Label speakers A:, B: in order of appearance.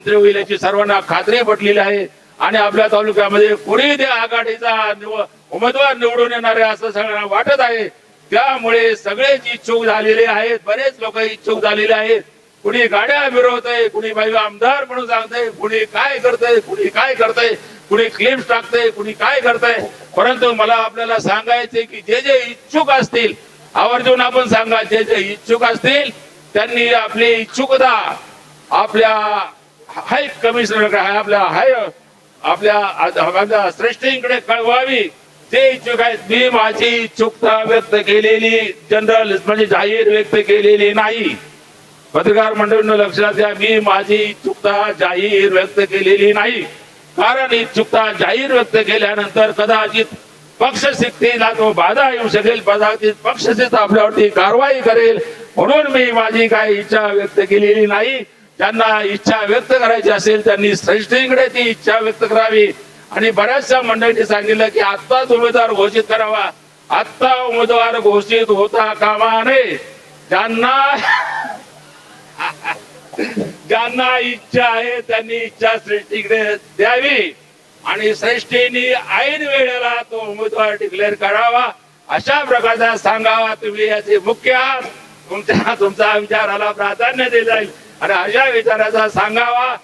A: होईल याची सर्वांना खात्री पटलेली आहे. आणि आपल्या तालुक्यामध्ये पुढे त्या आघाडीचा उमेदवार निवडून येणार आहे असं सगळ्यांना वाटत आहे. त्यामुळे सगळेच इच्छुक झालेले आहेत. बरेच लोक इच्छुक झालेले आहेत. कुणी गाड्या मिरवतय कुणी बाई आमदार म्हणून सांगतय कुणी काय करतंय कुणी काय करतंय कुणी क्लेम्स टाकतंय कुणी काय करतंय. परंतु मला आपल्याला सांगायचे की जे जे इच्छुक असतील आवर्जून आपण सांगा जे जे इच्छुक असतील त्यांनी आपली इच्छुकता आपल्या हाय कमिशनर आपल्या हाय आपल्या आपल्या श्रेष्ठींकडे कळवावी. ते इच्छुक आहेत. मी माझी इच्छुकता व्यक्त केलेली जनरल म्हणजे जाहीर व्यक्त केलेली नाही. पत्रकार मंडळींना लक्षात द्या मी माझी इच्छुकता जाहीर व्यक्त केलेली नाही. कारण इच्छुकता जाहीर व्यक्त केल्यानंतर कदाचित पक्ष शिकतीला तो बाधा येऊ शकेल कदाचित पक्ष आपल्यावरती कारवाई करेल. म्हणून मी माझी काही इच्छा व्यक्त केलेली नाही. ज्यांना इच्छा व्यक्त करायची असेल त्यांनी श्रेष्ठींकडे ती इच्छा व्यक्त करावी. आणि बऱ्याचशा मंडळींनी सांगितलं की आत्ताच उमेदवार घोषित करावा. आत्ता उमेदवार घोषित होता कामा नये. ज्यांना ज्यांना इच्छा आहे त्यांनी इच्छा श्रेष्ठीकडे द्यावी. आणि श्रेष्ठींनी ऐन वेळेला तो उमेदवार डिक्लेअर करावा. अशा प्रकारचा सांगावा तुम्ही याचे मुख्य आहात. तुमच्या तुमचा विचाराला प्राधान्य दिले जाईल. आणि अशा विचाराचा सांगावा.